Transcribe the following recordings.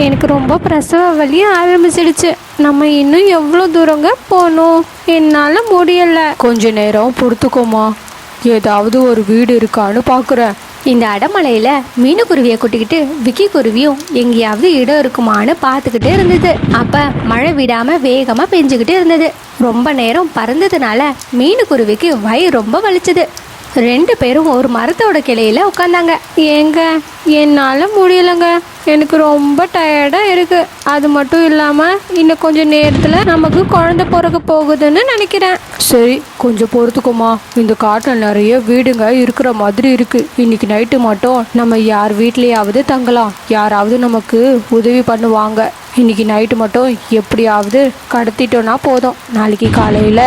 எனக்கு ரொம்ப பிரசவ வலி ஆரம்பிச்சிடுச்சு. நம்ம இன்னும் எவ்வளோ தூரங்க போகணும்? என்னால் முடியல. கொஞ்ச நேரம் பொறுத்துக்கோமா. ஏதாவது ஒரு வீடு இருக்கான்னு பார்க்குறேன் இந்த அடமலையில மீனுக்குருவியை கூட்டிக்கிட்டு விக்கி குருவியும் எங்கேயாவது இடம் இருக்குமான்னு பார்த்துக்கிட்டு இருந்தது. அப்ப மழை விடாம வேகமா பெஞ்சுக்கிட்டு இருந்தது. ரொம்ப நேரம் பறந்ததுனால மீனுக்குருவிக்கு வயிறு ரொம்ப வலிச்சது. ரெண்டு பேரும் ஒரு மரத்தோட கிளையில உட்காந்தாங்க ஏங்க என்னால் முடியலைங்க. எனக்கு ரொம்ப டயர்டாக இருக்குது அது மட்டும் இல்லாமல் இன்னும் கொஞ்சம் நேரத்தில் நமக்கு குழந்த பிறக்க போகுதுன்னு நினைக்கிறேன். சரி கொஞ்சம் பொறுத்துக்குமா. இந்த காட்டில் நிறைய வீடுங்க இருக்கிற மாதிரி இருக்குது இன்னைக்கு நைட்டு மட்டும் நம்ம யார் வீட்லேயாவது தங்கலாம். யாராவது நமக்கு உதவி பண்ணுவாங்க. இன்னைக்கு நைட்டு மட்டும் எப்படியாவது கடத்திட்டோன்னா போதும். நாளைக்கு காலையில்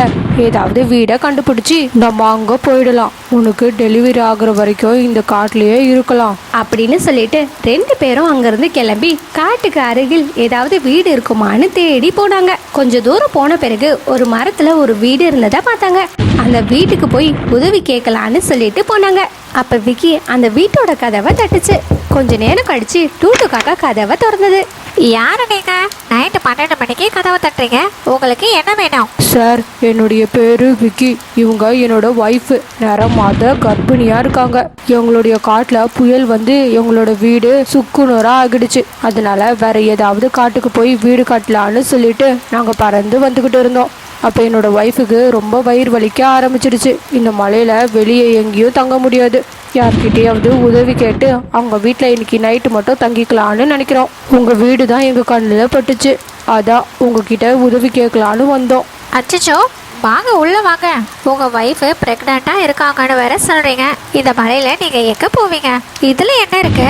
ஏதாவது வீடை கண்டுபிடிச்சி நம்ம அங்கே போயிடலாம். உனக்கு டெலிவரி ஆகுற வரைக்கும் இந்த காட்டிலேயே இருக்கலாம். அப்படின்னு சொல்லிட்டு ரெண்டு பேரும் அங்கேருந்து கிளம்பி காட்டுக்கு அருகில் ஏதாவது வீடு இருக்குமான்னு தேடி போனாங்க. கொஞ்சம் தூரம் போன பிறகு ஒரு மரத்தில் ஒரு வீடு இருந்ததை பார்த்தாங்க. அந்த வீட்டுக்கு போய் உதவி கேட்கலான்னு சொல்லிட்டு போனாங்க. அப்போ விக்கி அந்த வீட்டோட கதவை தட்டுச்சு. கொஞ்ச நேரம் கழிச்சு டூட்டு காக்கா கதவை திறந்தது. யாரு நீங்க நைட்டு பன்னெண்டு மணிக்கு கதவை தட்டுறீங்க. உங்களுக்கு என்ன வேணும்? சார் என்னுடைய பேரு விக்கி. இவங்க என்னோட ஒய்ஃபு நேர மாத கர்ப்பிணியா இருக்காங்க. எங்களுடைய காட்டுல புயல் வந்து எங்களோட வீடு சுக்குநூறா ஆகிடுச்சு. அதனால வேற ஏதாவது காட்டுக்கு போய் வீடு கட்டலான்னு சொல்லிட்டு நாங்க பறந்து வந்துகிட்டு இருந்தோம். அப்போ என்னோட ஒய்ஃபுக்கு ரொம்ப வயிறு வலிக்க ஆரம்பிச்சிடுச்சு. இந்த மலையில் வெளியே எங்கேயும் தங்க முடியாது. யார்கிட்டயாவது உதவி கேட்டு அவங்க வீட்டில் இன்னைக்கு நைட்டு மட்டும் தங்கிக்கலான்னு நினைக்கிறோம். உங்கள் வீடு தான் எங்கள் கண்ணில் பட்டுச்சு. அதான் உங்ககிட்ட உதவி கேட்கலான்னு வந்தோம். அச்சச்சோ வாங்க உள்ள வாங்க. உங்க ஒய்ஃப் பிரெக்னண்டா இருக்காங்கன்னு வேற சொல்றீங்க. இந்த மழையில நீங்க எங்க போவீங்க? இதுல என்ன இருக்கு?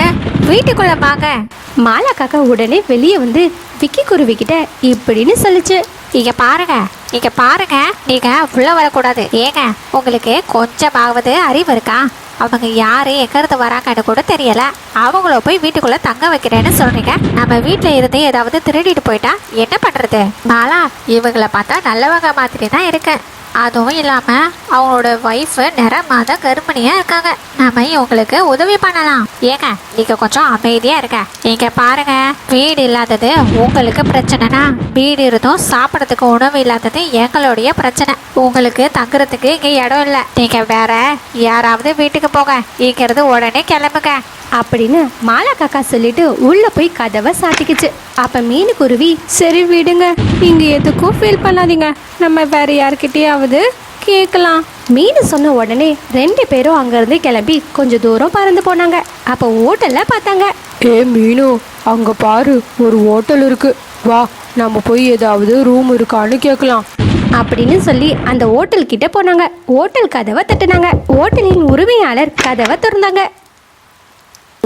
வீட்டுக்குள்ள வாங்க. மாலா காக்கா உடனே வெளியே வந்து விக்கி குருவி கிட்ட இப்படின்னு சொல்லுச்சு. இங்க பாருங்க இங்க பாருங்க. நீங்க உள்ள வரக்கூடாது. ஏங்க உங்களுக்கு கொஞ்சமாவது அறிவு இருக்கா? அவங்க யாரு எங்க வராங்கன்னு கூட தெரியல. அவங்கள போய் வீட்டுக்குள்ள தங்க வைக்கிறேன்னு சொல்றீங்க. நம்ம வீட்ல இருந்து ஏதாவது திருடிட்டு போயிட்டா என்ன பண்றது? பாலா இவங்கள பார்த்தா நல்லவங்க மாதிரி தான் இருக்கேன். அதுவும் இல்லாம அவங்களோட ஒய்ஃப் நிற மாத கர்ப்பிணியா இருக்காங்க. நம்ம இவங்களுக்கு உதவி பண்ணலாம். ஏங்க நீங்க கொஞ்சம் அமைதியா இருங்க. நீங்க பாருங்க வீடு இல்லாதது உங்களுக்கு பிரச்சனைனா வீடு இருந்தும் சாப்பிடறதுக்கு உணவு இல்லாதது எங்களுடைய பிரச்சனை. உங்களுக்கு தங்குறதுக்கு இங்க இடம் இல்லை. நீங்க வேற யாராவது வீட்டுக்கு போங்க. இங்கிறது உடனே கிளம்புங்க. அப்படின்னு மாலா காக்கா சொல்லிட்டு உள்ள போய் கதவை சாத்திக்கிச்சு. அப்ப மீனுக்குருவி சரி விடுங்க. இங்க எதுக்கும் ஃபீல் பண்ணாதீங்க. நம்ம வேற யார்கிட்டயாவது கேட்கலாம். மீன் சொன்ன உடனே ரெண்டு பேரும் அங்கிருந்து கிளம்பி கொஞ்சம் தூரம் பறந்து போனாங்க. அப்ப ஹோட்டல்ல பார்த்தாங்க. ஏ மீனு அங்க பாரு ஒரு ஹோட்டல் இருக்கு. வா நம்ம போய் ஏதாவது ரூம் இருக்கான்னு கேட்கலாம். அப்படின்னு சொல்லி அந்த ஹோட்டல் கிட்ட போனாங்க. ஹோட்டல் கதவை தட்டுனாங்க. ஹோட்டலின் உரிமையாளர் கதவை திறந்தாங்க.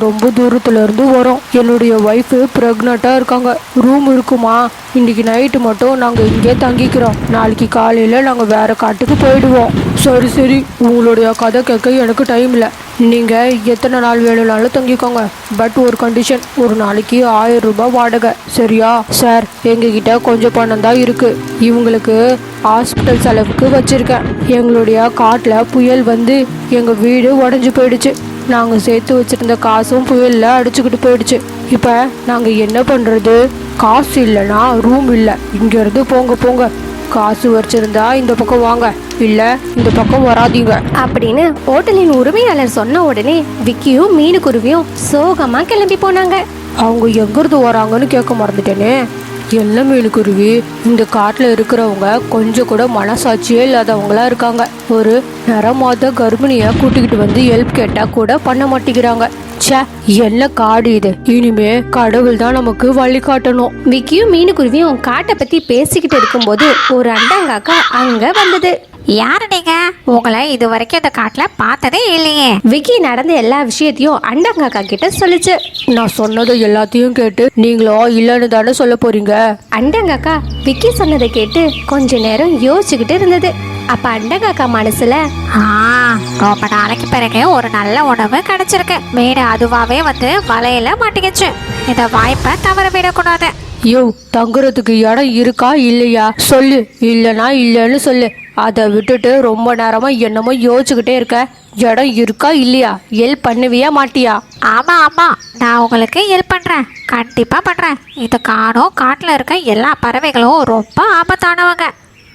ரொம்ப தூரத்துல இருந்து வரோம். என்னுடைய ஒய்ஃபு ப்ரெக்னெண்ட்டாக இருக்காங்க. ரூம் இருக்குமா? இன்னைக்கு நைட்டு மட்டும் நாங்கள் இங்கே தங்கிக்கிறோம். நாளைக்கு காலையில் நாங்கள் வேற காட்டுக்கு போயிடுவோம். சரி சரி. உங்களுடைய கதை கேட்க எனக்கு டைம் இல்லை. நீங்கள் எத்தனை நாள் வேணும்னாலும் தங்கிக்கோங்க. பட் ஒரு கண்டிஷன் ஒரு நாளைக்கு ஆயிரம் ரூபாய் வாடகை. சரியா? சார் எங்ககிட்ட கொஞ்சம் பணம் தான் இருக்கு. இவங்களுக்கு ஹாஸ்பிட்டல் செலவுக்கு வச்சிருக்கேன். எங்களுடைய காட்டில் புயல் வந்து எங்கள் வீடு உடஞ்சி போயிடுச்சு. நாங்கள் சேர்த்து வச்சிருந்த காசும் புயலில் அடிச்சுக்கிட்டு போயிடுச்சு. இப்போ நாங்கள் என்ன பண்ணுறது காசு இல்லைன்னா ரூம் இல்லை. இங்கேருந்து போங்க போங்க. காசு வச்சிருந்தா இந்த பக்கம் வாங்க. இல்லை இந்த பக்கம் வராதீங்க. அப்படின்னு ஹோட்டலின் உரிமையாளர் சொன்ன உடனே விக்கியும் மீனுக்குருவியும் சோகமா கிளம்பி போனாங்க. அவங்க எங்கேருந்து வராங்கன்னு கேட்க மறந்துட்டேனே. என்ன மீனுக்குருவி? இந்த காட்டில் இருக்கிறவங்க கொஞ்சம் கூட மனசாட்சியே இல்லாதவங்களா இருக்காங்க. ஒரு நிறமாத கர்ப்பிணியை கூட்டிக்கிட்டு வந்து ஹெல்ப் கேட்டால் கூட பண்ண மாட்டேங்கிறாங்க. ச்சே என்ன காடு இது? இனிமே கடவுள் தான் நமக்கு வழி காட்டணும். விக்கியும் மீனுக்குருவியும் காட்டை பத்தி பேசிக்கிட்டு இருக்கும்போது ஒரு அண்டாங்காக்கா அங்க வந்தது. யாரு நீங்க உங்களை இது வரைக்கும் இந்த காட்டுல பார்த்ததே இல்லையே. விக்கி நடந்த எல்லா விஷயத்தையும் அண்டாங்காக்கா கிட்ட சொல்லுச்சு. நான் சொன்னதை எல்லாத்தையும் கேட்டு நீங்களோ இல்லைன்னு தானே சொல்ல போறீங்க? அண்டங்காக்கா விக்கி சொன்னதை கேட்டு கொஞ்ச நேரம் யோசிச்சுக்கிட்டு இருந்தது. அப்ப அண்டங்காக்கா மனசுல ஆ ரொம்ப நாளைக்கு பிறகு ஒரு நல்ல உணவு கிடைச்சிருக்கு. மீன் அதுவாவே வந்து வலையில மாட்டிக்கிச்சு. இந்த வாய்ப்பை தவற விடக்கூடாது. யோ தங்குறதுக்கு இடம் இருக்கா இல்லையா? சொல்லு. இல்லைனா இல்லைன்னு சொல்லு. அதை விட்டுட்டு ரொம்ப நேரமா என்னமோ யோசிச்சுக்கிட்டே இருக்க. இடம் இருக்கா இல்லையா? ஹெல்ப் பண்ணுவியா மாட்டியா? ஆமா ஆமா. நான் உங்களுக்கு ஹெல்ப் பண்றேன். கண்டிப்பா பண்றேன். இது காணும். காட்டுல இருக்க எல்லா பறவைகளும் ரொம்ப ஆபத்தானவங்க.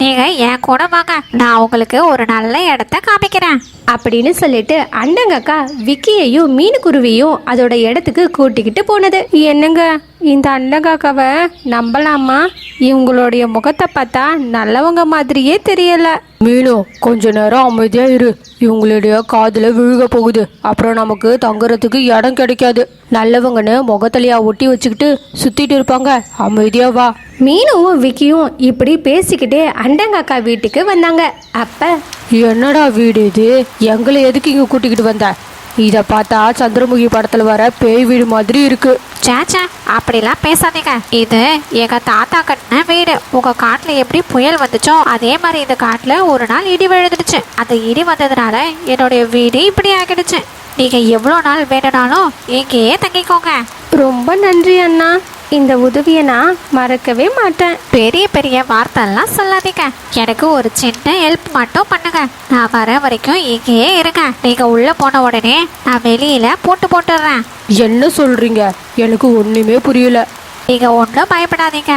நீங்க என் கூட வாங்க. நான் உங்களுக்கு ஒரு நல்ல இடத்த காமிக்கிறேன். அப்படின்னு சொல்லிட்டு அண்டங்கக்கா விக்கியையும் மீனுக்குருவியும் அதோட இடத்துக்கு கூட்டிக்கிட்டு போனது. என்னங்க இந்த அண்டங்காக்காவை நம்பலாமா? இவங்களுடைய முகத்தை பார்த்தா நல்லவங்க மாதிரியே தெரியல. மீனு கொஞ்ச நேரம் அமைதியா இரு. இவங்களுடைய காதுல விழுக போகுது. அப்புறம் நமக்கு தங்குறதுக்கு இடம் கிடைக்காது. நல்லவங்கன்னு முகத்தலையா ஒட்டி வச்சுக்கிட்டு சுத்திட்டு இருப்பாங்க. அமைதியா வா. மீனும் விக்கியும் இப்படி பேசிக்கிட்டே அண்டங்கக்கா வீட்டுக்கு வந்தாங்க. அப்ப என்னடா வீடு இது? எங்களை எதுக்கு இங்க கூட்டிக்கிட்டு வந்த? இத பார்த்தா சந்திரமுகி படத்துல வர பேய் வீடு மாதிரி இருக்கு. சேச்சே அப்படிலாம் பேசாதீங்க. இது எங்க தாத்தா கட்டின வீடு. உங்க காட்டுல எப்படி புயல் வந்துச்சோ அதே மாதிரி இந்த காட்டுல ஒரு நாள் இடி விழுந்துடுச்சு. அந்த இடி வந்ததுனால என்னுடைய வீடு இப்படி ஆகிடுச்சு. நீங்க எவ்வளோ நாள் வேணும்னாலும் இங்கேயே தங்கிக்கோங்க. ரொம்ப நன்றி அண்ணா. இந்த உதவியை நான் மறக்கவே மாட்டேன். பெரிய பெரிய வார்த்தைலாம் சொல்லாதீங்க. எனக்கு ஒரு சின்ன ஹெல்ப் மட்டும் பண்ணுங்க. நான் வர வரைக்கும் இங்கேயே இருங்க. நீங்க உள்ள போன உடனே நான் வெளியில பூட்டு போட்டுடுறேன் என்ன சொல்றீங்க? எனக்கு ஒண்ணுமே புரியல. நீங்க ஒன்றும் பயப்படாதீங்க.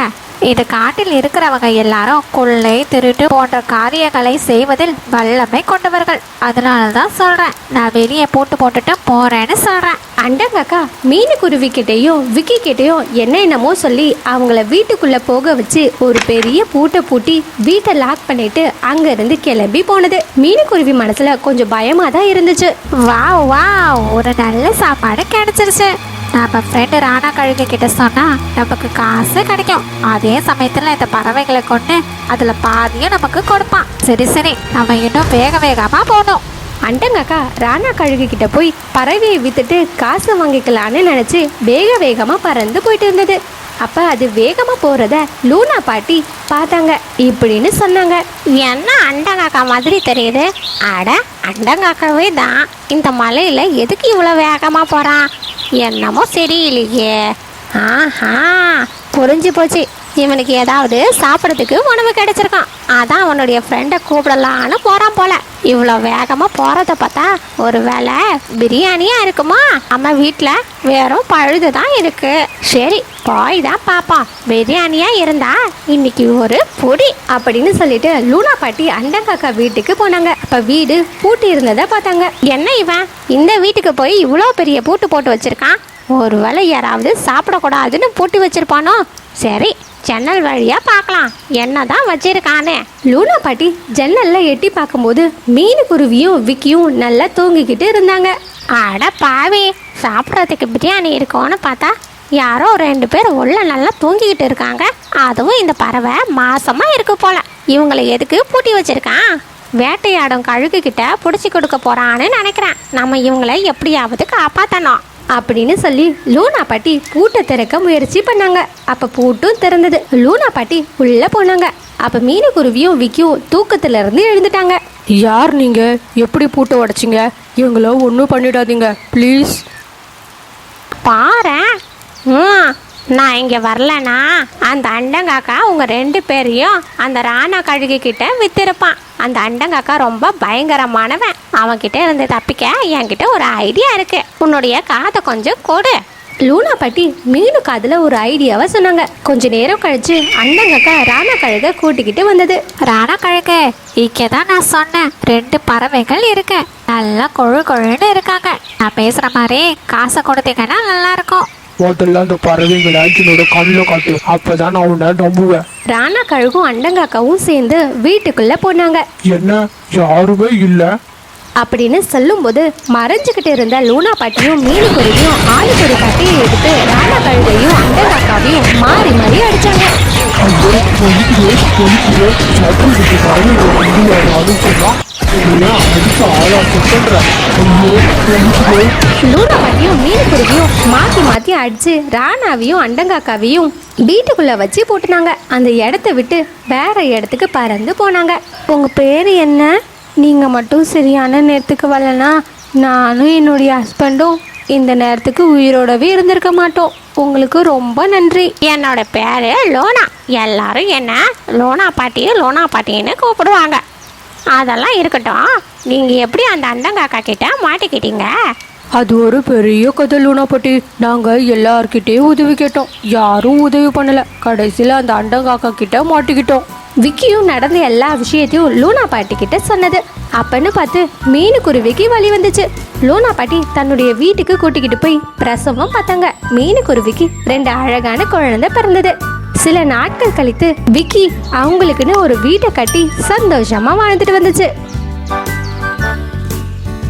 இது காட்டில் இருக்கிறவங்க எல்லாரும் கொள்ளை திருட்டு போன்ற காரியங்களை செய்வதில் வல்லமை கொண்டவர்கள். அதனால தான் சொல்றேன் நான் வெளியே பூட்டு போட்டுட்டு போறேன்னு சொல்றேன். அண்டங்கக்கா மீனுக்குருவி கிட்டேயும் விக்கி கிட்டேயும் என்ன என்னமோ சொல்லி அவங்கள வீட்டுக்குள்ள போக வச்சு ஒரு பெரிய பூட்டை பூட்டி வீட்டை லாக் பண்ணிட்டு அங்க இருந்து கிளம்பி போனது. மீனுக்குருவி மனசுல கொஞ்சம் பயமா தான் இருந்துச்சு. வாவ் வாவ் ஒரு நல்ல சாப்பாடு கிடைச்சிருச்சு. நம்ம ஃப்ரெண்டு ராணா கழுகு கிட்ட சொன்னால் நமக்கு காசு கிடைக்கும். அதே சமயத்தில் இந்த பறவைகளை கொண்டு அதில் பாதியும் நமக்கு கொடுப்பான். சரி சரி நம்ம இன்னும் வேக வேகமாக போகணும். அண்டங்கக்கா ராணா கழுகு கிட்ட போய் பறவையை வித்துட்டு காசு வாங்கிக்கலான்னு நினச்சி வேக வேகமாக பறந்து போயிட்டு இருந்தது. அப்போ அது வேகமாக போகிறத லூனா பாட்டி பார்த்தாங்க. இப்படின்னு சொன்னாங்க. என்ன அண்டங்காக்கா மாதிரி தெரியுது? அட அண்டங்காக்காவே தான். இந்த மலையில் எதுக்கு இவ்வளோ வேகமாக போகிறான் என்னமோ சரியில்லையே. ஆஹா புரிஞ்சு போச்சு. இவனுக்கு ஏதாவது சாப்பிட்றதுக்கு உணவு கிடைச்சிருக்கான். அதான் அவனுடைய ஃப்ரெண்டை கூப்பிடலான்னு போகிறான் போல. இவ்வளோ வேகமாக போகிறத பார்த்தா ஒரு வேலை பிரியாணியாக இருக்குமா? நம்ம வீட்டில் வெறும் பழுது தான் இருக்குது சரி போய் தான் பார்ப்போம் பிரியாணியாக இருந்தா இன்னைக்கு ஒரு பொடி அப்படின்னு சொல்லிட்டு லூனா பாட்டி அண்டங்காக்கா வீட்டுக்கு போனாங்க. அப்போ வீடு பூட்டி இருந்ததை பார்த்தாங்க. என்ன இவன்? இந்த வீட்டுக்கு போய் இவ்வளோ பெரிய பூட்டு போட்டு வச்சுருக்கான். ஒரு வேலை யாராவது சாப்பிடக்கூடாதுன்னு பூட்டி வச்சிருப்பானோ? சரி ஜன்னல் வழியாக பார்க்கலாம். என்னதான் வச்சிருக்கானே. லூனா பாட்டி ஜன்னலில் எட்டி பார்க்கும்போது மீன் குருவியும் விக்கியும் நல்லா தூங்கிக்கிட்டு இருந்தாங்க. அட பாவி சாப்பிட்றதுக்கு பிரியாணி இருக்கோன்னு பார்த்தா யாரோ ரெண்டு பேர் உள்ள நல்லா தூங்கிக்கிட்டு இருக்காங்க. அதுவும் இந்த பறவை மாசமா இருக்கு போல. இவங்களை எதுக்கு பூட்டி வச்சிருக்கான்? வேட்டையாடும் கழுகு கிட்ட பிடிச்சி கொடுக்க போறான்னு நினைக்கிறேன். நம்ம இவங்களை எப்படியாவது காப்பாற்றணும் அப்படின்னு சொல்லி லூனா பாட்டி பூட்டை திறக்க முயற்சி பண்ணாங்க. அப்ப பூட்டும் திறந்தது. லூனா பாட்டி உள்ள போனாங்க. அப்ப மீனுக்குருவியும் விக்கியும் தூக்கத்துல இருந்து எழுந்துட்டாங்க. யார் நீங்க? எப்படி பூட்டை உடைச்சிங்க? எங்களை ஒன்றும் பண்ணிடாதீங்க. ப்ளீஸ். பாரேன் ம் நான் இங்கே வரலனா அந்த அண்டங்காக்கா உங்கள் ரெண்டு பேரையும் அந்த ராணா கழுகு கிட்ட வித்திருப்பான். அந்த அண்டங்காக்கா ரொம்ப பயங்கரமானவன். அவன்கிட்ட இருந்து தப்பிக்க என்கிட்ட ஒரு ஐடியா இருக்கு. உன்னுடைய காதை கொஞ்சம் கொடு. லூனா பாட்டி மீனு காதில் ஒரு ஐடியாவை சொன்னாங்க. கொஞ்ச நேரம் கழிச்சு அண்டங்கக்கா ராணா கழுக கூட்டிக்கிட்டு வந்தது. ராணா கழுகு இங்கே தான் நான் சொன்னேன். ரெண்டு பறவைகள் இருக்கு. நல்லா கொழு கொழுன்னு இருக்காங்க. நான் பேசுகிற மாதிரி காசை கொடுத்தீங்கன்னா நல்லா இருக்கும். முதல்ல அந்த பறவைங்களை என்னோட கண்ணில் காட்டு. அப்பதான் நான் உன்னை நம்புவேன். ராணா கழுகும் அண்டங்காக்காவும் சேர்ந்து வீட்டுக்குள்ள போனாங்க. என்ன? யாருமே இல்லை. அப்படின்னு சொல்லும்போது மறைஞ்சுக்கிட்டு இருந்த லூனா பாட்டியும் மீனுக்குருவியும் ஆளுக்கு ஒரு கட்டையை எடுத்து ராணா கழுதையும் அண்டங்காக்காவையும் மாறி மாறி அடிச்சாங்க. ஐயோ மீனுக்குருவியும் மாத்தி மாத்தி அடிச்சு ராணாவையும் அண்டங்காக்காவையும் வீட்டுக்குள்ள வச்சு போட்டுனாங்க. அந்த இடத்த விட்டு வேற இடத்துக்கு பறந்து போனாங்க. உங்க பேர் என்ன? நீங்க மட்டும் சரியான நேரத்துக்கு வரலனா நானும் என்னுடைய ஹஸ்பண்டும் இந்த நேரத்துக்கு உயிரோடவே இருந்திருக்க மாட்டோம். உங்களுக்கு ரொம்ப நன்றி. என்னோட பேரு லோனா. எல்லாரும் என்ன? லோனா பாட்டி லோனா பாட்டின்னு கூப்பிடுவாங்க. அதெல்லாம் இருக்கட்டும். நீங்கள் எப்படி அந்த அண்டங்காக்கா கிட்ட மாட்டிக்கிட்டீங்க? அது ஒரு பெரிய கதை லூனாப்பட்டி நாங்கள் எல்லார்கிட்டேயும் உதவி கேட்டோம். யாரும் உதவி பண்ணலை. கடைசியில் அந்த அண்டங்காக்கா கிட்ட மாட்டிக்கிட்டோம். விக்கியும் நடந்த எல்லா விஷயத்தையும் லூனா பாட்டி கிட்ட சொன்னது. அப்பன்னு பார்த்து மீனுக்குருவிக்கு வழி வந்துச்சு. லூனா பாட்டி தன்னுடைய வீட்டுக்கு கூட்டிக்கிட்டு போய் பிரசவம் பார்த்தாங்க. மீனுக்குருவிக்கு ரெண்டு அழகான குழந்தை பிறந்தது. சில நாட்கள் கழித்து விக்கி அவங்களுக்குன்னு ஒரு வீட்டை கட்டி சந்தோஷமா வாழ்ந்துட்டு வந்துச்சு.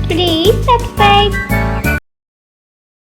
Please subscribe.